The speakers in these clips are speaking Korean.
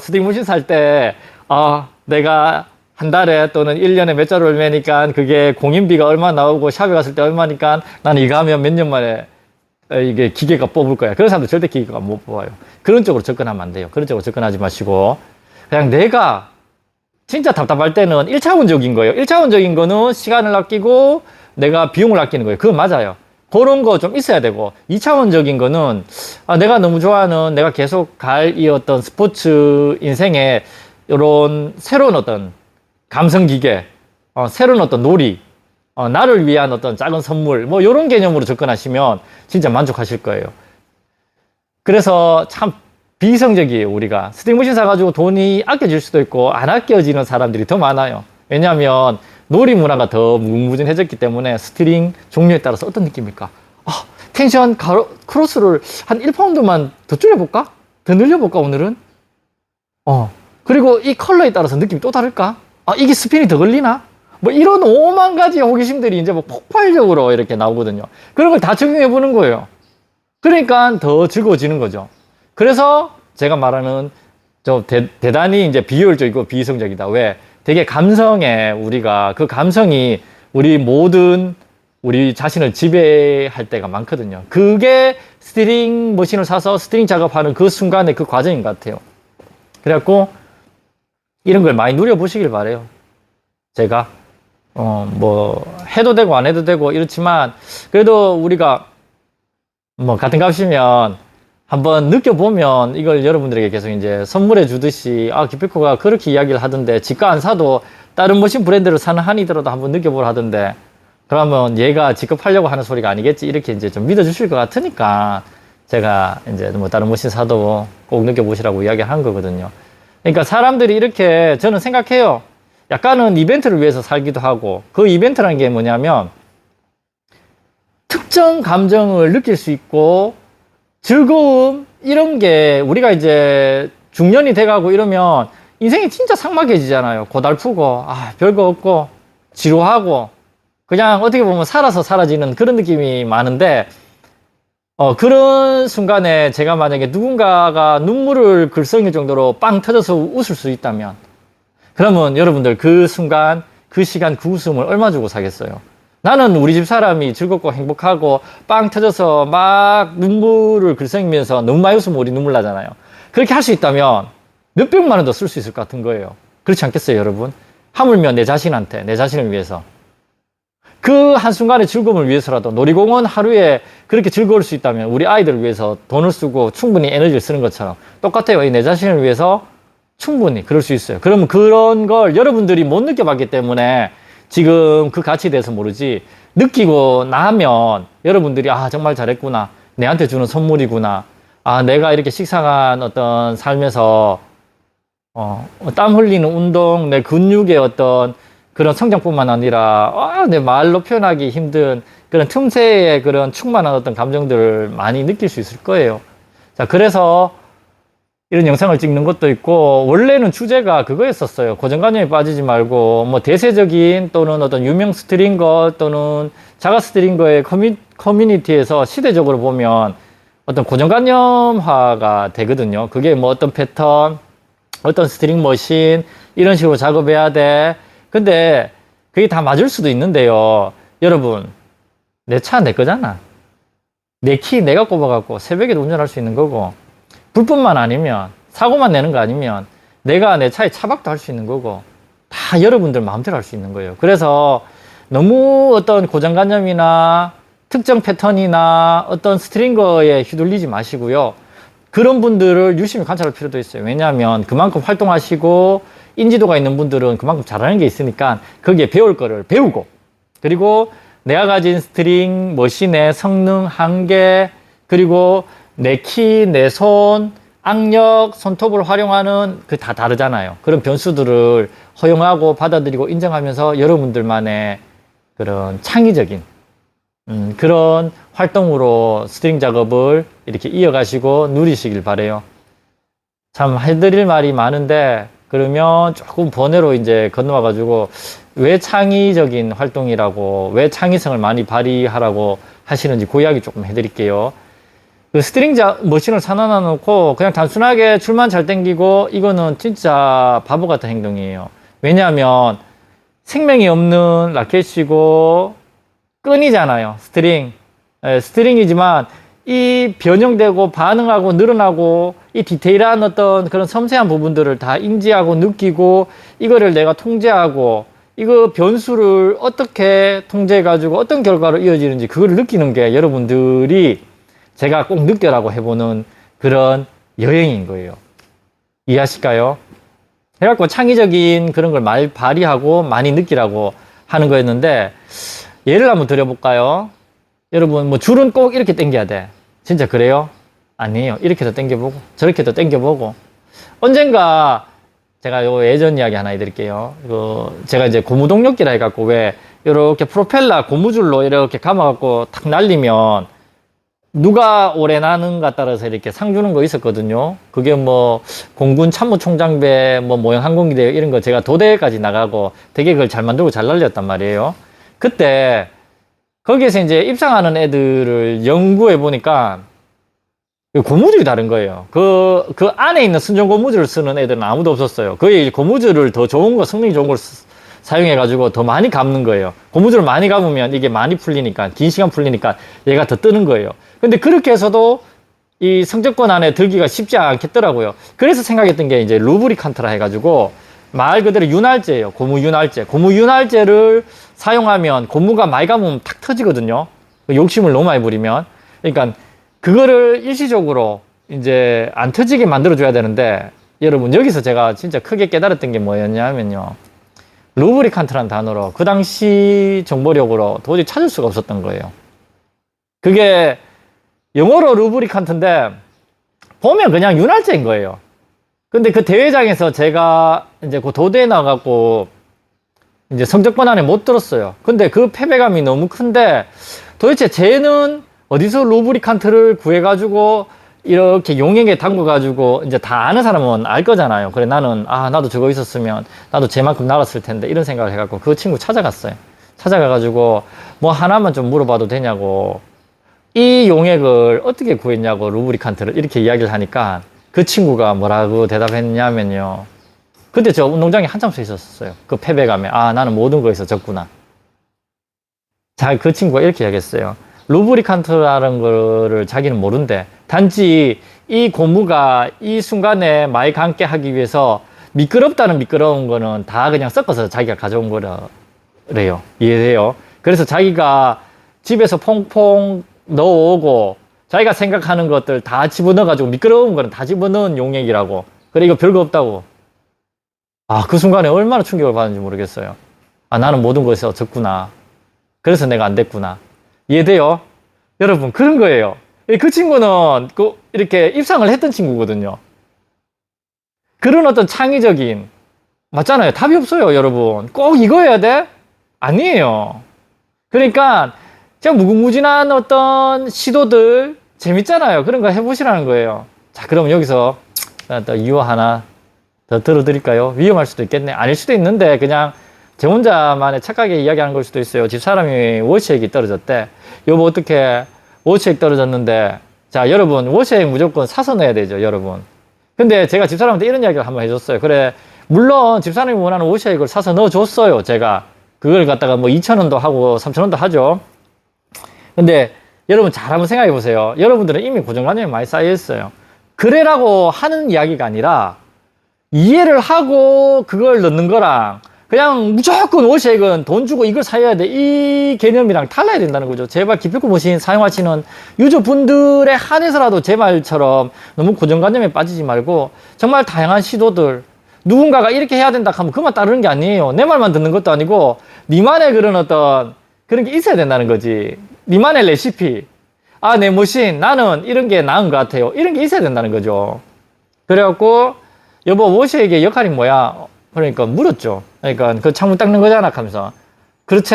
스틱 머신 살 때, 아, 내가 한 달에 또는 1년에 몇 자루를 매니까 그게 공인비가 얼마 나오고 샵에 갔을 때 얼마니까 나는 이거 하면 몇 년 만에 에, 이게 기계가 뽑을 거야. 그런 사람들 절대 기계가 못 뽑아요. 그런 쪽으로 접근하면 안 돼요. 그런 쪽으로 접근하지 마시고. 그냥 내가 진짜 답답할 때는 1차원적인 거예요. 1차원적인 거는 시간을 아끼고 내가 비용을 아끼는 거예요. 그건 맞아요. 그런 거 좀 있어야 되고 2차원적인 거는 아, 내가 너무 좋아하는 내가 계속 갈 이 어떤 스포츠 인생에 이런 새로운 어떤 감성 기계, 어, 새로운 어떤 놀이, 어, 나를 위한 어떤 작은 선물, 뭐 이런 개념으로 접근하시면 진짜 만족하실 거예요. 그래서 참 비이성적이에요, 우리가. 스틱머신 사가지고 돈이 아껴질 수도 있고, 안 아껴지는 사람들이 더 많아요. 왜냐하면 놀이 문화가 더 무궁무진해졌기 때문에 스트링 종류에 따라서 어떤 느낌일까? 아, 텐션 가로, 크로스를 한 1파운드만 더 줄여볼까? 더 늘려볼까, 오늘은? 어. 그리고 이 컬러에 따라서 느낌이 또 다를까? 아, 이게 스핀이 더 걸리나? 뭐 이런 오만 가지 호기심들이 이제 뭐 폭발적으로 이렇게 나오거든요. 그런 걸 다 적용해 보는 거예요. 그러니까 더 즐거워지는 거죠. 그래서 제가 말하는 좀 대, 대단히 이제 비효율적이고 비이성적이다. 왜? 되게 감성에 우리가 그 감성이 우리 모든 우리 자신을 지배할 때가 많거든요. 그게 스트링 머신을 사서 스트링 작업하는 그 순간의 그 과정인 것 같아요. 그래갖고 이런 걸 많이 누려보시길 바래요. 제가 어 뭐 해도 되고 안 해도 되고 이렇지만 그래도 우리가 뭐 같은 값이면 한번 느껴보면 이걸 여러분들에게 계속 이제 선물해 주듯이 아 기필코가 그렇게 이야기를 하던데 지가 안 사도 다른 머신 브랜드를 사는 한이더라도 한번 느껴보라 하던데 그러면 얘가 지가 팔려고 하는 소리가 아니겠지 이렇게 이제 좀 믿어주실 것 같으니까 제가 이제 뭐 다른 머신 사도 꼭 느껴보시라고 이야기한 거거든요. 그러니까 사람들이 이렇게 저는 생각해요. 약간은 이벤트를 위해서 살기도 하고 그 이벤트라는 게 뭐냐면 특정 감정을 느낄 수 있고 즐거움 이런 게 우리가 이제 중년이 돼가고 이러면 인생이 진짜 삭막해지잖아요. 고달프고 아 별거 없고 지루하고 그냥 어떻게 보면 살아서 사라지는 그런 느낌이 많은데 어 그런 순간에 제가 만약에 누군가가 눈물을 글썽일 정도로 빵 터져서 웃을 수 있다면 그러면 여러분들 그 순간 그 시간 그 웃음을 얼마 주고 사겠어요? 나는 우리 집 사람이 즐겁고 행복하고 빵 터져서 막 눈물을 글썽이면서 너무 많이 웃으면 우리 눈물 나잖아요. 그렇게 할 수 있다면 몇백만 원 더 쓸 수 있을 것 같은 거예요. 그렇지 않겠어요, 여러분? 하물며 내 자신한테, 내 자신을 위해서. 그 한순간의 즐거움을 위해서라도 놀이공원 하루에 그렇게 즐거울 수 있다면 우리 아이들을 위해서 돈을 쓰고 충분히 에너지를 쓰는 것처럼 똑같아요. 내 자신을 위해서 충분히 그럴 수 있어요. 그러면 그런 걸 여러분들이 못 느껴봤기 때문에 지금 그 가치에 대해서 모르지 느끼고 나면 여러분들이 아 정말 잘했구나 내한테 주는 선물이구나 아 내가 이렇게 식상한 어떤 삶에서 어, 땀 흘리는 운동 내 근육의 어떤 그런 성장뿐만 아니라 아, 내 말로 표현하기 힘든 그런 틈새의 그런 충만한 어떤 감정들을 많이 느낄 수 있을 거예요. 자 그래서 이런 영상을 찍는 것도 있고 원래는 주제가 그거였었어요. 고정관념에 빠지지 말고 뭐 대세적인 또는 어떤 유명 스트링거 또는 자가 스트링거의 커뮤, 커뮤니티에서 시대적으로 보면 어떤 고정관념화가 되거든요. 그게 뭐 어떤 패턴, 어떤 스트링 머신 이런 식으로 작업해야 돼. 근데 그게 다 맞을 수도 있는데요. 여러분 내 차 내 거잖아. 내 키 내가 꼽아갖고 새벽에도 운전할 수 있는 거고 불법만 아니면 사고만 내는 거 아니면 내가 내 차에 차박도 할 수 있는 거고 다 여러분들 마음대로 할 수 있는 거예요. 그래서 너무 어떤 고정관념이나 특정 패턴이나 어떤 스트링거에 휘둘리지 마시고요. 그런 분들을 유심히 관찰할 필요도 있어요. 왜냐하면 그만큼 활동하시고 인지도가 있는 분들은 그만큼 잘하는 게 있으니까 거기에 배울 거를 배우고 그리고 내가 가진 스트링 머신의 성능 한계 그리고 내 키, 내 손, 악력, 손톱을 활용하는 그 다 다르잖아요. 그런 변수들을 허용하고 받아들이고 인정하면서 여러분들만의 그런 창의적인 음, 그런 활동으로 스트링 작업을 이렇게 이어가시고 누리시길 바래요. 참 해드릴 말이 많은데 그러면 조금 번외로 이제 건너와 가지고 왜 창의적인 활동이라고 왜 창의성을 많이 발휘하라고 하시는지 그 이야기 조금 해드릴게요. 그 스트링 자, 머신을 사놔 놓고 그냥 단순하게 줄만 잘 당기고 이거는 진짜 바보 같은 행동이에요. 왜냐하면 생명이 없는 라켓이고 끈이잖아요. 스트링. 예, 스트링이지만 이 변형되고 반응하고 늘어나고 이 디테일한 어떤 그런 섬세한 부분들을 다 인지하고 느끼고 이거를 내가 통제하고 이거 변수를 어떻게 통제해 가지고 어떤 결과로 이어지는지 그걸 느끼는 게 여러분들이 제가 꼭 느껴라고 해보는 그런 여행인 거예요. 이해하실까요? 해갖고 창의적인 그런 걸 많이 발휘하고 많이 느끼라고 하는 거였는데 예를 한번 드려볼까요? 여러분 뭐 줄은 꼭 이렇게 당겨야 돼. 진짜 그래요? 아니에요. 이렇게도 당겨보고 저렇게도 당겨보고 언젠가 제가 요 예전 이야기 하나 해드릴게요. 그 제가 이제 고무동력기라 해갖고 왜 이렇게 프로펠러 고무줄로 이렇게 감아갖고 탁 날리면 누가 오래 나는가 따라서 이렇게 상 주는 거 있었거든요. 그게 뭐 공군 참모총장배 뭐 모형 항공기대 이런 거 제가 도대까지 나가고 되게 그걸 잘 만들고 잘 날렸단 말이에요. 그때 거기에서 이제 입상하는 애들을 연구해 보니까 그 고무줄이 다른 거예요. 그, 그 안에 있는 순정 고무줄을 쓰는 애들은 아무도 없었어요. 거의 고무줄을 더 좋은 거, 성능이 좋은 걸 쓰- 사용해가지고 더 많이 감는 거예요. 고무줄을 많이 감으면 이게 많이 풀리니까, 긴 시간 풀리니까 얘가 더 뜨는 거예요. 근데 그렇게 해서도 이 성적권 안에 들기가 쉽지 않겠더라고요. 그래서 생각했던 게 이제 루브리칸트라 해가지고 말 그대로 윤활제예요. 고무 윤활제. 고무 윤활제를 사용하면 고무가 감으면 탁 터지거든요. 그 욕심을 너무 많이 부리면. 그러니까 그거를 일시적으로 이제 안 터지게 만들어줘야 되는데 여러분 여기서 제가 진짜 크게 깨달았던 게 뭐였냐면요. 루브리칸트라는 단어로 그 당시 정보력으로 도저히 찾을 수가 없었던 거예요. 그게 영어로 루브리칸트인데 보면 그냥 윤활제인 거예요. 근데 그 대회장에서 제가 이제 그 도대에 나가고 이제 성적권 안에 못 들었어요. 근데 그 패배감이 너무 큰데 도대체 쟤는 어디서 루브리칸트를 구해가지고 이렇게 용액에 담궈가지고 이제 다 아는 사람은 알 거잖아요. 그래 나는 아 나도 저거 있었으면 나도 쟤만큼 날았을 텐데 이런 생각을 해갖고 그 친구 찾아갔어요. 찾아가가지고 뭐 하나만 좀 물어봐도 되냐고 이 용액을 어떻게 구했냐고 루브리칸트를 이렇게 이야기를 하니까 그 친구가 뭐라고 대답했냐면요. 그때 저 운동장에 한참 서 있었어요. 그 패배감에 아 나는 모든 거에서 졌구나. 자, 그 친구가 이렇게 이야기했어요. 루브리칸트라는 거를 자기는 모른대. 단지 이 고무가 이 순간에 많이 감게 하기 위해서 미끄럽다는 미끄러운 거는 다 그냥 섞어서 자기가 가져온 거래요. 이해돼요? 그래서 자기가 집에서 퐁퐁 넣어오고 자기가 생각하는 것들 다 집어넣어가지고 미끄러운 거는 다 집어넣은 용액이라고. 그래, 이거 별거 없다고. 아, 그 순간에 얼마나 충격을 받는지 모르겠어요. 아, 나는 모든 것에서 졌구나. 그래서 내가 안 됐구나. 이해돼요? 여러분, 그런 거예요. 이그 친구는 그 이렇게 입상을 했던 친구거든요. 그런 어떤 창의적인, 맞잖아요. 답이 없어요, 여러분. 꼭 이거 해야 돼? 아니에요. 그러니까, 제가 무궁무진한 어떤 시도들 재밌잖아요. 그런 거 해보시라는 거예요. 자, 그럼 여기서 또 이유 하나 더 들어드릴까요? 위험할 수도 있겠네. 아닐 수도 있는데, 그냥 제 혼자만의 착하게 이야기하는 걸 수도 있어요. 집사람이 워시액이 떨어졌대. 여보, 어떻게 워시액 떨어졌는데, 자, 여러분, 워시액 무조건 사서 넣어야 되죠, 여러분. 근데 제가 집사람한테 이런 이야기를 한번 해줬어요. 그래, 물론 집사람이 원하는 워시액을 사서 넣어줬어요, 제가. 그걸 갖다가 뭐 2,000원도 하고 3,000원도 하죠. 근데 여러분 잘 한번 생각해 보세요. 여러분들은 이미 고정관념이 많이 쌓여 있어요. 그래라고 하는 이야기가 아니라 이해를 하고 그걸 넣는 거랑 그냥 무조건 워시액은 돈 주고 이걸 사야 돼. 이 개념이랑 달라야 된다는 거죠. 제발 기필코 머신 사용하시는 유저분들에 한해서라도 제 말처럼 너무 고정관념에 빠지지 말고 정말 다양한 시도들 누군가가 이렇게 해야 된다 하면 그만 따르는 게 아니에요. 내 말만 듣는 것도 아니고 니만의 그런 어떤 그런 게 있어야 된다는 거지. 니만의 레시피. 아, 내 머신 나는 이런 게 나은 것 같아요. 이런 게 있어야 된다는 거죠. 그래갖고 여보 워시액의 역할이 뭐야? 그러니까 물었죠. 그러니까 그 창문 닦는 거잖아 하면서. 그렇지?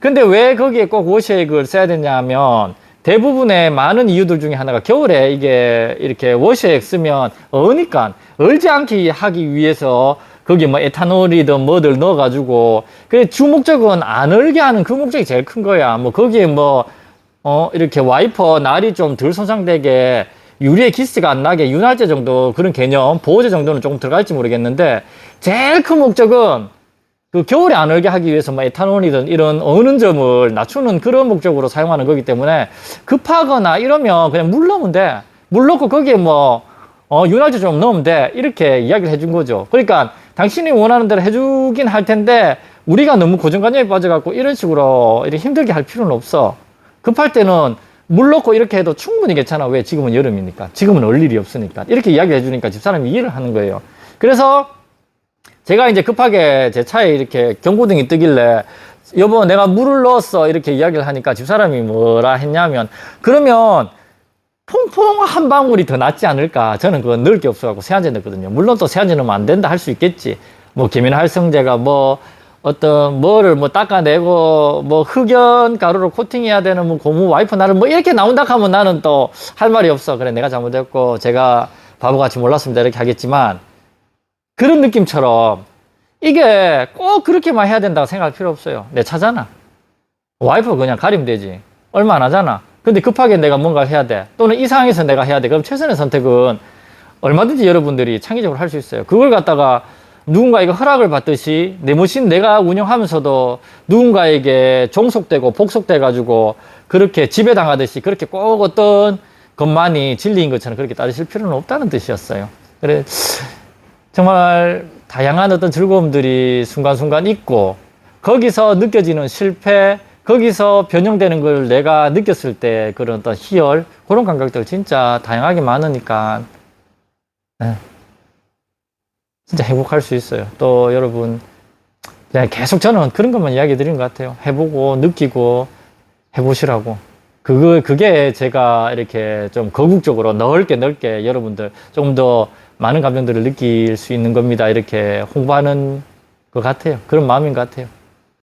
근데 왜 거기에 꼭 워시액을 써야 되냐면 대부분의 많은 이유들 중에 하나가 겨울에 이게 이렇게 워시액 쓰면 어니까 얼지 않게 하기 위해서 거기 뭐 에탄올이든 뭐들 넣어가지고 그래 주 목적은 안 얼게 하는 그 목적이 제일 큰 거야. 뭐 거기에 뭐 어, 이렇게 와이퍼 날이 좀 덜 손상되게 유리에 기스가 안 나게 윤활제 정도 그런 개념, 보호제 정도는 조금 들어갈지 모르겠는데 제일 큰 목적은 그 겨울에 안 얼게 하기 위해서 뭐 에탄올이든 이런 어는 점을 낮추는 그런 목적으로 사용하는 거기 때문에 급하거나 이러면 그냥 물 넣으면 돼. 물 넣고 거기에 뭐 어, 윤활제 좀 넣으면 돼. 이렇게 이야기를 해준 거죠. 그러니까 당신이 원하는 대로 해주긴 할 텐데 우리가 너무 고정관념에 빠져갖고 이런 식으로 이렇게 힘들게 할 필요는 없어. 급할 때는 물 넣고 이렇게 해도 충분히 괜찮아. 왜? 지금은 여름이니까. 지금은 얼 일이 없으니까. 이렇게 이야기 해주니까 집사람이 이해를 하는 거예요. 그래서 제가 이제 급하게 제 차에 이렇게 경고등이 뜨길래 여보 내가 물을 넣었어 이렇게 이야기를 하니까 집사람이 뭐라 했냐면 그러면 퐁퐁 한 방울이 더 낫지 않을까 저는 그거 넣을 게 없어갖고 세안제 넣거든요 물론 또 세안제 넣으면 안 된다 할 수 있겠지 뭐 계면활성제가 뭐 어떤 뭐를 뭐 닦아내고 뭐 흑연 가루로 코팅해야 되는 뭐 고무 와이퍼 나를 뭐 이렇게 나온다 하면 나는 또 할 말이 없어 그래 내가 잘못했고 제가 바보같이 몰랐습니다 이렇게 하겠지만 그런 느낌처럼 이게 꼭 그렇게만 해야 된다고 생각할 필요 없어요. 내 차잖아. 와이프 그냥 가리면 되지. 얼마 안 하잖아. 근데 급하게 내가 뭔가를 해야 돼. 또는 이 상황에서 내가 해야 돼. 그럼 최선의 선택은 얼마든지 여러분들이 창의적으로 할 수 있어요. 그걸 갖다가 누군가에게 허락을 받듯이 내 모신 내가 운영하면서도 누군가에게 종속되고 복속돼 가지고 그렇게 지배당하듯이 그렇게 꼭 어떤 것만이 진리인 것처럼 그렇게 따르실 필요는 없다는 뜻이었어요. 그래 정말 다양한 어떤 즐거움들이 순간순간 있고 거기서 느껴지는 실패 거기서 변형되는 걸 내가 느꼈을 때 그런 어떤 희열 그런 감각들 진짜 다양하게 많으니까 네. 진짜 행복할 수 있어요 또 여러분 그냥 계속 저는 그런 것만 이야기 드린 것 같아요 해보고 느끼고 해보시라고 그거 그게 제가 이렇게 좀 거국적으로 넓게 넓게 여러분들 조금 더 많은 감정들을 느낄 수 있는 겁니다. 이렇게 홍보하는 것 같아요. 그런 마음인 것 같아요.